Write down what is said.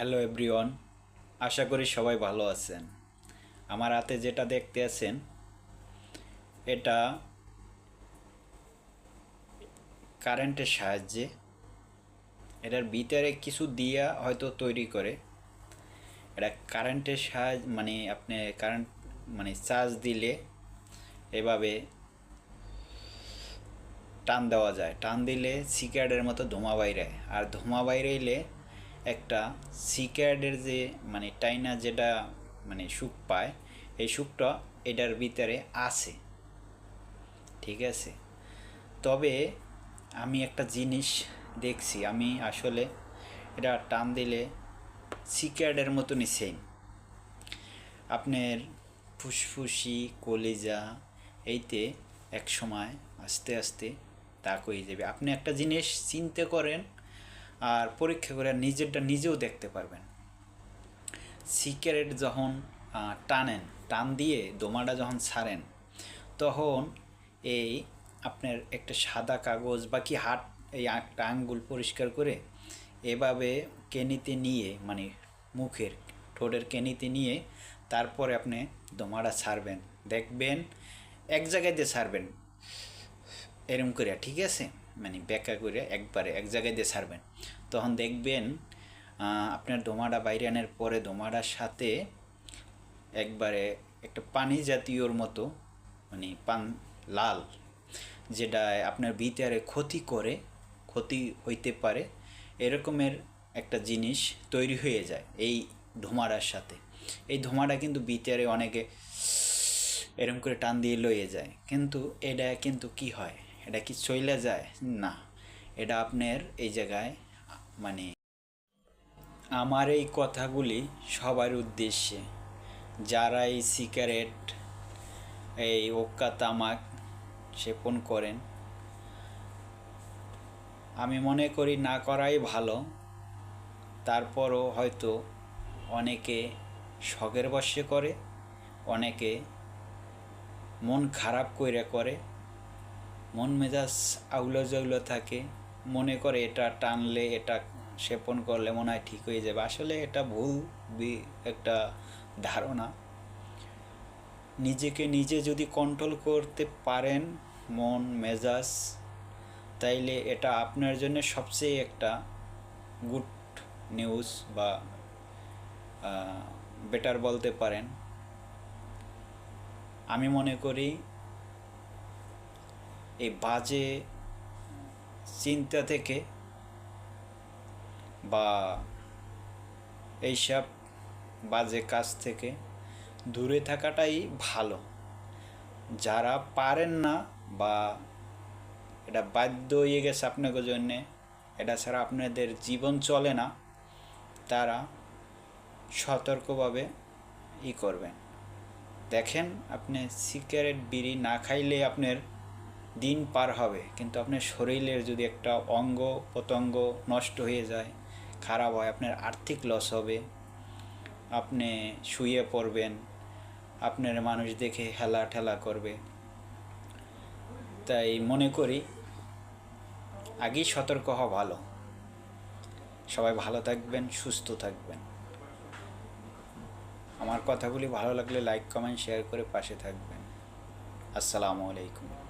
Hello everyone আশা করি সবাই ভালো আছেন। আমার হাতে যেটা দেখতে আছেন, এটা কারেন্টের সাহায্যে। এটার ভিতরে কিছু দিয়া হয়তো তৈরি করে। এটা কারেন্টের সাহায্য মানে আপনি কারেন্ট মানে চার্জ দিলে এভাবে টান দেওয়া যায়। টান দিলে সিক্যারেটের মতো ধোঁয়া বাইরে। আর ধোঁয়া বাইরে এলে একটা সিক্যারেটের যে মানে টাইনা যেটা মানে সুখ পায়, এই সুখটা এটার ভিতরে আছে। ঠিক আছে? তবে আমি একটা জিনিস দেখছি, আমি আসলে এটা টান দিলে সিক্যারেটের মতনই সেম আপনার ফুসফুসি, কলিজা, এইতে এক সময় আস্তে আস্তে তাক হয়ে যাবে। আপনি একটা জিনিস চিনতে করেন আর পরীক্ষা করে নিজেরটা নিজেও দেখতে পারবেন। সিগারেট যখন টানেন, টান দিয়ে দোমাটা যখন ছাড়েন, তখন এই আপনার একটা সাদা কাগজ বা কি হাত, এই একটা আঙ্গুল পরিষ্কার করে এভাবে কেনিতে নিয়ে মানে মুখের ঠোঁটের কেনিতে নিয়ে তারপরে আপনি দোমাটা ছাড়বেন। দেখবেন, এক জায়গায় দিয়ে ছাড়বেন। এরম করিয়া, ঠিক আছে? মানে ব্যাকা করে একবারে এক জায়গায় দিয়ে ছাড়বেন তখন দেখবেন আপনার দোমাটা বাইরে আনার পরে দোমাটার সাথে একবারে একটা পানি জাতীয়র মতো মানে পান লাল, যেটা আপনার ভিতরে ক্ষতি করে, ক্ষতি হইতে পারে, এরকমের একটা জিনিস তৈরি হয়ে যায় এই ধোঁয়াটার সাথে। এই ধোঁয়াটা কিন্তু ভিতরে অনেকে এরম করে টান দিয়ে লয়ে যায়। কিন্তু এটা কিন্তু কি হয়? এটা কি চইলে যায়? না। এটা আপনার এই জায়গায় মানে আমার এই কথাগুলি সবার উদ্দেশ্যে। যারা এই সিগারেট, এই ওক্কা তামাক সেপন করেন, আমি মনে করি না করাই ভালো। তারপরও হয়তো অনেকে শখের বশে করে, অনেকে মন খারাপ কইরা করে। মন মেজাজ আউলো জাউলো থাকে, মনে করে এটা টানলে এটা সেপন করলে মনে হয় ঠিক হয়ে যাবে। আসলে এটা ভুল একটা ধারণা। নিজেকে নিজে যদি কন্ট্রোল করতে পারেন মন, মেজাজ, তাইলে এটা আপনার জন্য সবচেয়ে একটা গুড নিউজ বা বেটার বলতে পারেন। আমি মনে করি এই বাজে চিন্তা থেকে বা এইসব বাজে কাজ থেকে দূরে থাকাটাই ভালো। যারা পারেন না বা এটা বাধ্য হয়ে গেছে আপনাদের জন্যে, এটা ছাড়া আপনাদের জীবন চলে না, তারা সতর্কভাবে ই করবেন। দেখেন, আপনি সিগারেট, বিড়ি না খাইলে আপনার দিন পার হবে। কিন্তু আপনার শরীরের যদি একটা অঙ্গ প্রত্যঙ্গ নষ্ট হয়ে যায়, খারাপ হয়, আপনার আর্থিক লস হবে, আপনি শুয়ে পড়বেন, আপনার মানুষ দেখে হেলা ঠেলা করবে। তাই মনে করি, আগেই সতর্ক হওয়া ভালো। সবাই ভালো থাকবেন, সুস্থ থাকবেন। আমার কথাগুলি ভালো লাগলে লাইক কমেন্ট শেয়ার করে পাশে থাকবেন। আসসালামু আলাইকুম।